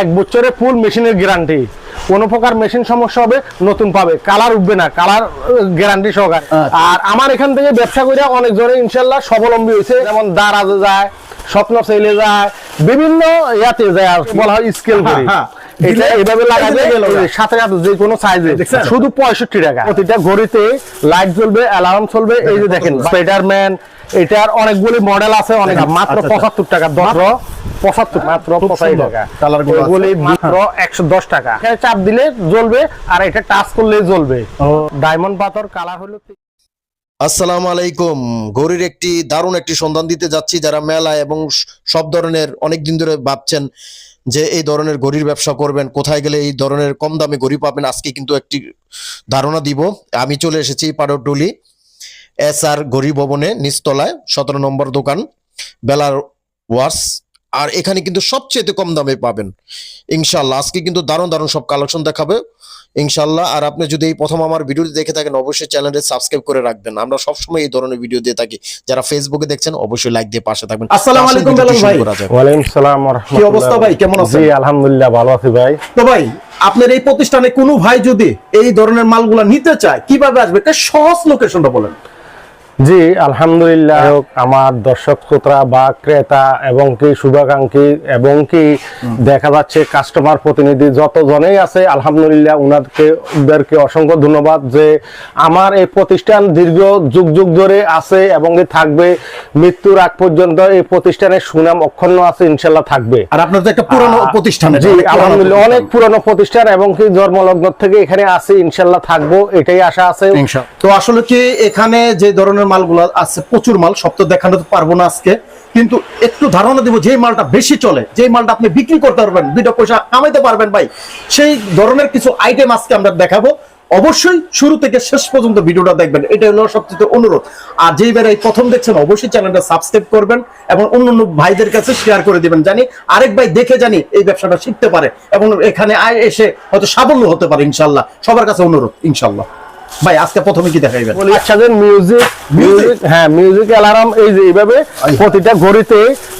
এক বছরে ফুল মেশিনের গ্যারান্টি কোনো প্রকার মেশিন সমস্যা হবে নতুন পাবে। কালার উঠবে না কালার গ্যারান্টি সহকার। আচ্ছা। আর আমার এখান থেকে ব্যবসা করে অনেক জনে ইনশাল্লাহ স্বাবলম্বী হয়েছে। যেমন দারাজে যায় স্বপ্ন সেলে যায় বিভিন্ন ইয়াতে যায় আর বলা হয় স্কেল করে। হ্যাঁ, এটা এভাবে লাগাবে যে সাথে সাথে যে কোনো সাইজে শুধু পঁয়ষট্টি টাকা। প্রতিটা ঘড়িতে লাইট জ্বলবে অ্যালার্ম চলবে এই যে দেখেন স্পাইডারম্যান এটার অনেকগুলি মডেল আছে অনেক মাত্র আচ্ছা, আচ্ছা। পঁচাত্তর টাকা দশ পঁচাত্তর মাত্র পঁচাশি টাকা। এগুলি মাত্র একশো দশ টাকা। চাপ দিলে জ্বলবে আর এটা টাচ করলে জ্বলবে। ডায়মন্ড পাথর কালার হলো আসসালামু আলাইকুম। ঘড়ির একটি দারুণ একটি সন্ধান দিতে যাচ্ছি যারা মেলা এবং সব ধরনের অনেক দিন ধরে ভাবছেন যে এই ধরনের ঘড়ির ব্যবসা করবেন, কোথায় গেলে এই ধরনের কম দামে ঘড়ি পাবেন, আজকে কিন্তু একটি ধারণা দিব। আমি চলে এসেছি পাড়টুলি এস আর ঘড়ি ভবনে, নিচতলায়, সতেরো নম্বর দোকান, বেলার ওয়ার্স আর এখানে কিন্তু সবচেয়ে কম দামে পাবেন। ইনশাল্লাহ আজকে কিন্তু দারুণ দারুণ সব কালেকশন দেখাবে। ইনশাল্লাহ আর আপনি যদি এই প্রথম আমার ভিডিওটি দেখে থাকেন অবশ্যই চ্যানেলটি সাবস্ক্রাইব করে রাখবেন। আমরা সবসময় এই ধরনের ভিডিও দিয়ে থাকি। যারা ফেসবুকে দেখছেন অবশ্যই লাইক দিয়ে পাশে থাকবেন। আসসালামু আলাইকুম বেলাল শুরু ভাই। করা যাক। ওয়ালাইকুম সালাম কি অবস্থা ভাই? কেমন আছেন? জি আলহামদুলিল্লাহ ভালো আছি ভাই। তো ভাই আপনার এই প্রতিষ্ঠানে কোনো ভাই যদি এই ধরনের মালগুলা নিতে চায় কীভাবে আসবে? একটা সহজ লোকেশনটা বলেন। জি আলহামদুলিল্লাহ। আমার দর্শক শ্রোতা বা ক্রেতা এবং কি শুভাকাঙ্ক্ষী এবং কি দেখা যাচ্ছে কাস্টমার প্রতিনিধি যতজনেই আছে আলহামদুলিল্লাহ উনাদেরকে উনাদেরকে অসংখ্য ধন্যবাদ যে আমার এই প্রতিষ্ঠান দীর্ঘ যুগ যুগ ধরে আছে এবং কি থাকবে। মৃত্যুর আগ পর্যন্ত এই প্রতিষ্ঠানের সুনাম অক্ষুণ্ণ আছে ইনশাল্লাহ থাকবে। আর আপনার তো একটা পুরানো প্রতিষ্ঠান জি আলহামদুলিল্লাহ অনেক পুরনো প্রতিষ্ঠান এবং কি জন্মলগ্ন থেকে এখানে আছে ইনশাল্লাহ থাকব এটাই আশা আছে। তো আসলে কি এখানে যে ধরনের মালগুলো আছে, প্রচুর মাল, সব তো দেখানো তো পারব না আজকে। কিন্তু একটু ধারণা দিব যে মালটা বেশি চলে যে মালটা আপনি বিক্রি করতে পারবেন, দুইটা পয়সা কামাইতে পারবেন ভাই, সেই ধরনের কিছু আইটেম আজকে আমরা দেখাবো। অবশ্যই শুরু থেকে শেষ পর্যন্ত ভিডিওটা দেখবেন এটা হলো সবচেয়ে অনুরোধ। আর যেই বার এই প্রথম দেখছেন, অবশ্যই চ্যানেলটা সাবস্ক্রাইব করবেন এবং অন্য অন্য ভাইদের কাছে শেয়ার করে দিবেন, জানি আরেক ভাই দেখে জানি এই ব্যবসাটা শিখতে পারে এবং এখানে এসে হয়তো সাফল্য হতে পারে, ইনশাল্লাহ। সবার কাছে অনুরোধ, ইনশাল্লাহ। ভাই আজকে প্রথমে কি দেখাইবেন? বাচ্চাদের মিউজিক মিউজিক হ্যাঁ মিউজিক অ্যালার্ম এই যে এইভাবে প্রতিটা ঘড়িতে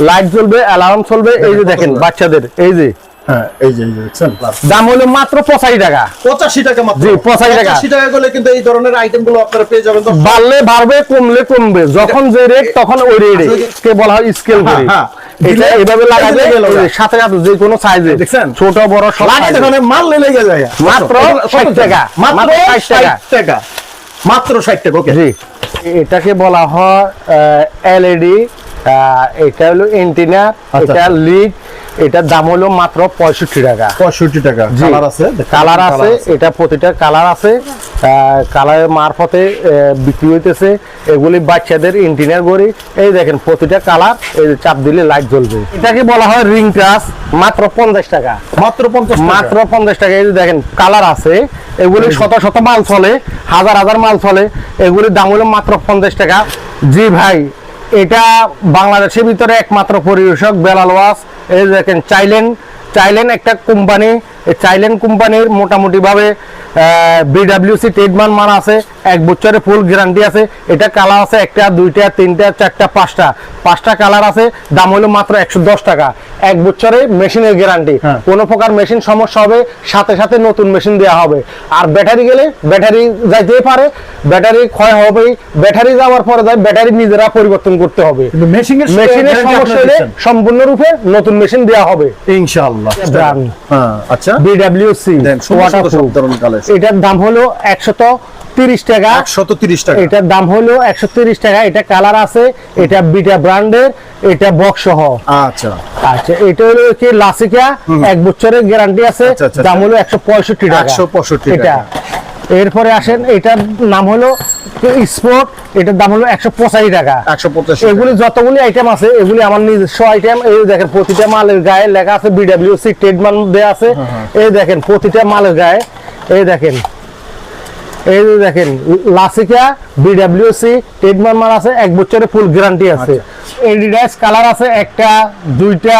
লাইট জ্বলবে অ্যালার্ম চলবে এই যে দেখেন বাচ্চাদের এই যে। হ্যাঁ দাম হলো মাত্র পঁচাশি টাকা। পঁচাশি টাকা মাত্র। জি, 85 টাকা। পঁচাশি টাকা করলে কিন্তু এই ধরনের আইটেমগুলো আপনারা পেয়ে যাবেন। বাড়লে বাড়বে কমলে কমবে। যখন যে রেট তখন ওই রেটে কে বলা হয় স্কেল। এটা না। সাথে সাথে যে কোনো সাইজে দেখছেন? ছোট বড় সব মাল লেগে যায় মাত্র 60 টাকা। মাত্র মাত্র 60 টাকা। মাত্র ষাট টাকা ওকে জি। এটাকে বলা হয় এলইডি এটা হলো এন্টিনা আচ্ছা। এটা লিড এটার দাম হলো মাত্র পঁয়ষট্টি টাকা। পঁয়ষট্টি টাকা। কালার আছে? কালার আছে এটা প্রতিটা কালার আছে। কালারের মারফতে বিক্রি হইতেছে। এগুলি বাচ্চাদের ইন্টিনিয়ার গড়ি। এই দেখেন প্রতিটা কালার এই চাপ দিলে লাইট জ্বলবে। এটাকে বলা হয় রিং টাচ মাত্র পঞ্চাশ টাকা। মাত্র পঞ্চাশ মাত্র পঞ্চাশ টাকা। এই যে দেখেন কালার আছে। এগুলি শত শত মাল চলে হাজার হাজার মাল চলে। এগুলির দাম হলো মাত্র পঞ্চাশ টাকা। জি ভাই এটা বাংলাদেশের ভিতরে একমাত্র পরিবেশক বেলাল ওয়াস। এই দেখেন চাইলেন চাইলেন একটা কোম্পানি চাইলেন কোম্পানির মোটামুটি ভাবে বিডাব্লিউসি ট্রেডমার্ক মান আছে এক বছরে ফুল গ্যারান্টি আছে এটা কালার আছে একটা দুইটা তিনটা চারটা পাঁচটা। পাঁচটা কালার আছে দাম হলো মাত্র একশো দশ টাকা। এক বছরে মেশিনের গ্যারান্টি। কোনো প্রকার মেশিন সমস্যা হবে সাথে সাথে নতুন মেশিন দেওয়া হবে। আর ব্যাটারি গেলে ব্যাটারি যাইতেই পারে ব্যাটারি ক্ষয় হবেই। ব্যাটারি যাওয়ার পরে যায় ব্যাটারি নিজেরা পরিবর্তন করতে হবে। মেশিনের সমস্যা হলে সম্পূর্ণরূপে নতুন মেশিন দেওয়া হবে। ব্র্যান্ড হ্যাঁ। আচ্ছা? বিডাব্লিউসি ধরনের এটার দাম হলো একশত তিরিশ টাকা। টাকা। এটার দাম হলো টাকা। এটা কালার আছে এটা বিটা ব্র্যান্ডের এটা বক্স সহ। আচ্ছা। আচ্ছা এটা হলো কি লাসিকা এক বছরের গ্যারান্টি আছে। আচ্ছা, আচ্ছা, দাম হলো একশো পঁয়ষট্টি টাকা। 165 এটা। এরপরে আসেন এটার নাম হলো স্পোর্ট এটার দাম হলো একশো পঁচাশি টাকা। একশো পঁচাশি এগুলি যতগুলি আইটেম আছে এগুলি আমার নিজস্ব আইটেম এই দেখেন প্রতিটা মালের গায়ে লেখা আছে বিডাব্লিউসি ট্রেডমান দেয়া আছে। হ্যাঁ, এই দেখেন প্রতিটা মালের গায়ে এই দেখেন এই যে দেখেন লাসিকা বিডাব্লিউসি ট্রেডমান মাল আছে এক বছরের ফুল গ্যারান্টি আছে। আচ্ছা। এডিডাস কালার আছে একটা দুইটা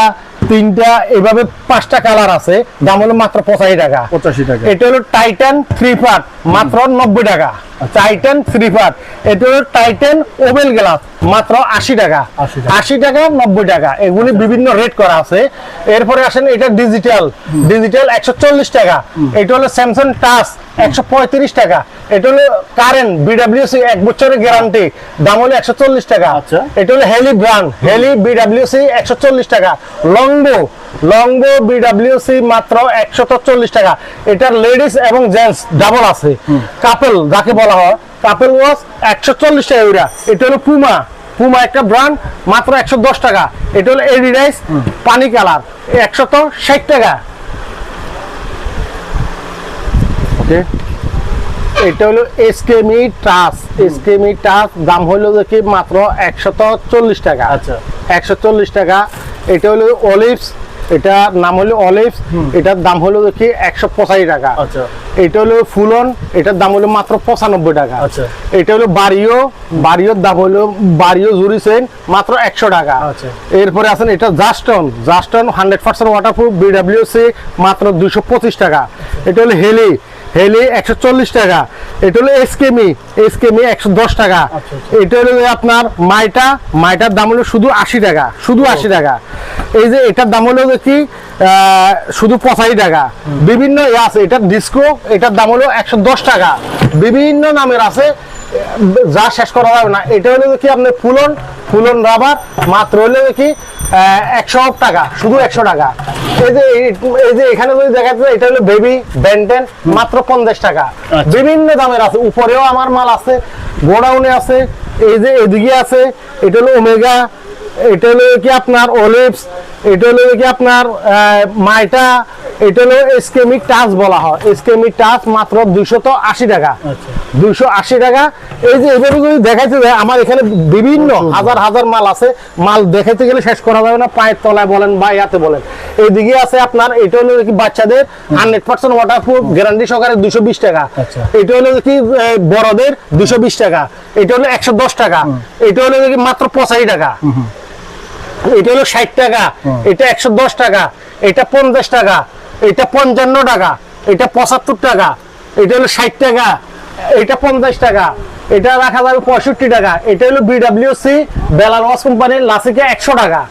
তিনটা এভাবে পাঁচটা কালার আছে। দাম হলো মাত্র পঁচাশি টাকা। পঁচাশি টাকা। এটা হলো টাইটান থ্রি পার্ট মাত্র নব্বই টাকা। টাইটান থ্রি পার্ট এটা হলো টাইটান ওভেল গ্লাস মাত্র আশি টাকা। আশি টাকা। নব্বই টাকা। এগুলি বিভিন্ন রেট করা আছে। এরপরে আসেন এটা ডিজিটাল ডিজিটাল একশো চল্লিশ টাকা। এটা হলো স্যামসাং টাচ একশো পঁয়ত্রিশ টাকা। এটা হলো কারেন্ট বিডাব্লিউসি এক বছরের গ্যারান্টি দাম হলো একশো চল্লিশ টাকা। আচ্ছা। এটা হলো হেলি ব্র্যান্ড হেলি বিডাব্লিউসি একশো চল্লিশ টাকা। লংবো লংবো বিডাব্লিউসি মাত্র একশত চল্লিশ টাকা। এটার লেডিস এবং জেন্টস ডাবল আছে। কাপেল যাকে বলা হয় কাপেল ওয়াশ একশো চল্লিশ টাকা ওইটা। এটা হলো পুমা পুমা একটা ব্র্যান্ড মাত্র একশো দশ টাকা। এটা হলো এডিডাইস পানি কালার। একশত ষাট টাকা। ওকে এটা হলো এসকেমি টাচ এসকেমি টাচ দাম হলো দেখি মাত্র একশত চল্লিশ টাকা। আচ্ছা। একশো চল্লিশ টাকা। এটা হলো অলিভস এটা নাম হলো অলিভস এটার দাম হলো দেখি একশো পঁচাশি টাকা আচ্ছা। এটা হলো ফুলন এটার দাম হলো মাত্র পঁচানব্বই টাকা আচ্ছা। এটা হলো বাড়িও বাড়িওর দাম হলো বাড়িও জুড়িছেন মাত্র একশো টাকা আচ্ছা। এরপরে আছেন এটা জাস্টন জাস্টন হান্ড্রেড পার্সেন্ট ওয়াটারপ্রুফ বিডাব্লিউসি মাত্র দুশো পঁচিশ টাকা এটা হলো হেলি হেলি একশো চল্লিশ টাকা। এটা হলো এসকেমি এসকেমি একশো দশ টাকা। আচ্ছা, এটা হলো আপনার মাইটা মাইটার দাম হলো শুধু আশি টাকা শুধু আশি টাকা। এই যে এটার দাম হলো কি শুধু পঁচাশি টাকা। বিভিন্ন ইয়ে আছে এটার ডিস্কো এটার দাম হলো একশো দশ টাকা। বিভিন্ন নামের আছে যা শেষ করা যাবে না। এটা হলো কি আপনার ফুলন ফুলন রাবার মাত্র হলো কি একশো আট টাকা শুধু একশো টাকা। এই যে এই- যে এখানে যদি দেখা যাচ্ছে এটা হলো বেবি বেন্টেন মাত্র পঞ্চাশ টাকা। বিভিন্ন দামের আছে উপরেও আমার মাল আছে গোডাউনে আছে এই যে এদিকে আছে এটা হলো ওমেগা এটা হলো কি আপনার অলিভস এটা হলো কি আপনার মাইটা এটা হলো এসকেমিক টাচ বলা হয়। এসকেমিক টাচ মাত্র দুইশত আশি টাকা। দুইশো আশি টাকা। এই যে এভাবে যদি দেখাইতে যায় আমার এখানে বিভিন্ন হাজার হাজার মাল আছে। মাল দেখাইতে গেলে শেষ করা যাবে না পায়ের তলায় বলেন বা ইয়াতে বলেন। এইদিকে আছে আপনার এটা হলো কি বাচ্চাদের হান্ড্রেড পার্সেন্ট ওয়াটারপ্রুফ গ্যারান্টি সহকারে দুশো বিশ টাকা। আচ্ছা। এটা হলো কি বড়দের দুশো বিশ টাকা। এটা হলো একশো দশ টাকা। এটা হলো কি মাত্র পঁচাশি টাকা। এটা হলো ষাট টাকা। এটা একশো দশ টাকা। এটা পঞ্চাশ টাকা। এটা পঞ্চান্ন টাকা। এটা পঁচাত্তর টাকা। এটা হলো ষাট টাকা। এটা পঞ্চাশ টাকা এটা রাখা যাবে পঁয়ষট্টি টাকা এটা হলো বিডাব্লিউসি বেলার ওয়াশ কোম্পানির লাসিকে একশো টাকা।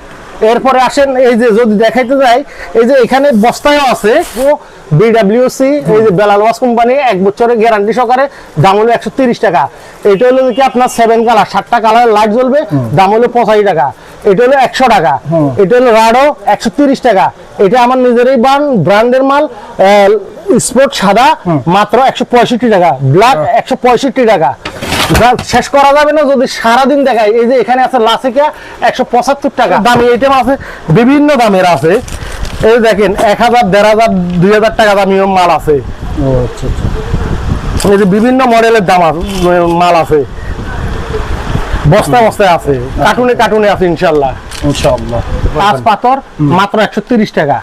এরপরে আসেন এই যে যদি দেখাইতে যাই এই যে এখানে বস্তায়ও আছে বিডাব্লিউসি এই যে বেলাল ওয়াশ কোম্পানি এক বছরের গ্যারান্টি সহকারে দাম হলো একশো তিরিশ টাকা। এটা হলো কি আপনার সেভেন কালার সাতটা কালার লাইট জ্বলবে দাম হলো পঁচাশি টাকা। এটা হলো একশো টাকা। এটা হলো রাডো একশো তিরিশ টাকা। এটা আমার নিজেরই বান ব্র্যান্ডের মাল স্পোর্ট সাদা মাত্র একশো পঁয়ষট্টি টাকা। ব্ল্যাক একশো পঁয়ষট্টি টাকা। শেষ করা যাবে না যদি সারাদিন দেখায় এই যে এখানে আছে লাসিকা একশো পঁচাত্তর টাকা। দামি আইটেম আছে বিভিন্ন দামের আছে। এই দেখেন এক হাজার দেড় হাজার দুই হাজার টাকা দামিও মাল আছে। আচ্ছা আচ্ছা। এই যে বিভিন্ন মডেলের দাম আছে, মাল আছে। বস্তা বস্তায় আছে। কার্টুনে কার্টুনে আছে ইনশাল্লাহ। ইনশাআল্লাহ পাঁচ পাথর মাত্র একশো তিরিশ টাকা।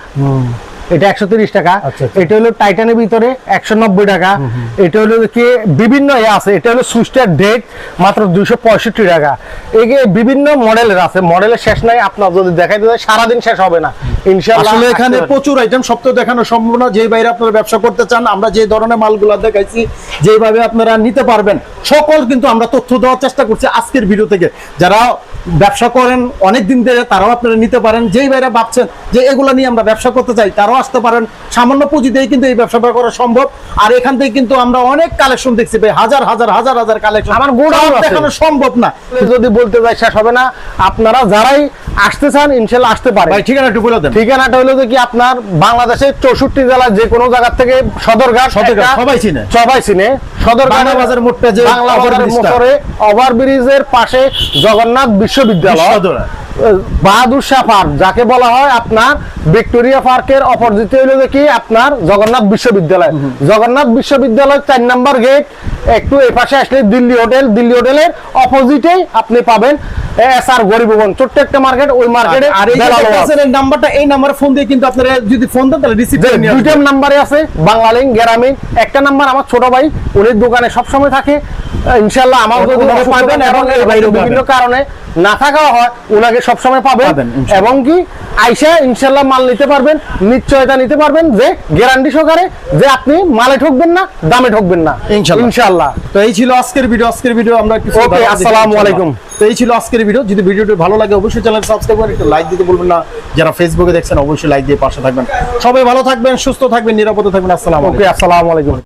এটা একশো তিরিশ টাকা। আচ্ছা, আচ্ছা। এটা হলো টাইটানের ভিতরে একশো নব্বই টাকা। এটা হলো কি বিভিন্ন ইয়ে আছে। এটা হলো সুইস্টার ডেট মাত্র দুইশো পঁয়ষট্টি টাকা। এগে বিভিন্ন মডেলের আছে। মডেলের শেষ নাই আপনার যদি দেখাইতে যায় সারাদিন শেষ হবে না। এখানে প্রচুর আইটেম সব তো দেখানো সম্ভব না। যেই বাইরে আপনারা ব্যবসা করতে চান আমরা যে ধরনের মালগুলো দেখাইছি যেভাবে আপনারা নিতে পারবেন সকল কিন্তু আমরা তথ্য দেওয়ার চেষ্টা করছি আজকের ভিডিও থেকে। যারা ব্যবসা করেন অনেক দিন ধরে তারাও আপনারা নিতে পারেন। যেই বাইরে ভাবছেন যে এগুলো নিয়ে আমরা ব্যবসা করতে চাই তারাও আসতে পারেন। সামান্য পুঁজি দিয়ে কিন্তু এই ব্যবসা করা সম্ভব। আর এখান থেকে কিন্তু আমরা অনেক কালেকশন দেখছি ভাই। হাজার হাজার হাজার হাজার কালেকশন আমার গোড়া। দেখানো সম্ভব না। যদি বলতে যাই শেষ হবে না। আপনারা যারাই আসতে চান ইনশাল্লাহ আসতে পারে। ভাই ঠিকানা একটু বলে দেন। ঠিকানাটা হলো যে কি আপনার বাংলাদেশের চৌষট্টি জেলার যে কোনো জায়গা থেকে সদরঘাট সদরঘাট, সবাই চিনে। সবাই চিনে। সদরঘাট বাজার মোড়টা যে বাংলা ওভার ব্রিজের পাশে জগন্নাথ বিশ্ববিদ্যালয়। বাহাদুর শাহ পার্ক যাকে বলা হয় আপনার ভিক্টোরিয়া পার্কের হলো কি আপনার জগন্নাথ বিশ্ববিদ্যালয়। জগন্নাথ বিশ্ববিদ্যালয় চার নাম্বার গেট একটু এই পাশে আসলে দিল্লি হোটেল দিল্লি হোটেলের অপোজিটেই আপনি পাবেন এস আর গরিব ছোট্ট একটা মার্কেট ওই মার্কেটে আর এই যে দেখতেছেন এই নাম্বারটা এই নাম্বারে ফোন দিয়ে কিন্তু আপনারা যদি ফোন দেন তাহলে রিসিভ করে নিয়ে দুইটা নাম্বারে আছে বাংলালিং গ্রামীণ। একটা নাম্বার আমার ছোট ভাই উনি দোকানে সবসময় থাকে। ইনশাল্লাহ আমার যদি পাবেন এবং এবং এই ভাইরও বিভিন্ন কারণে না থাকা হয় ওনাকে সবসময় পাবেন। পাবেন, এবং কি আইসা ইনশাল্লাহ মাল নিতে পারবেন নিশ্চয়তা নিতে পারবেন যে গ্যারান্টি সহকারে যে আপনি মালে ঠকবেন না দামে ঠকবেন না। ইনশাল্লাহ তো এই ছিল আজকের ভিডিও আজকের ভিডিও আমরা কিছু ওকে আসসালামু আলাইকুম। তো এই ছিল আজকের ভিডিও যদি ভিডিওটি ভালো লাগে অবশ্যই চ্যানেল সাবস্ক্রাইব করে একটা লাইক দিতে বলবেন না। যারা ফেসবুকে দেখছেন অবশ্যই লাইক দিয়ে পাশে থাকবেন। সবাই ভালো থাকবেন সুস্থ থাকবেন নিরাপদে থাকবেন। আসসালামু আলাইকুম। ওকে আসসালামু আলাইকুম।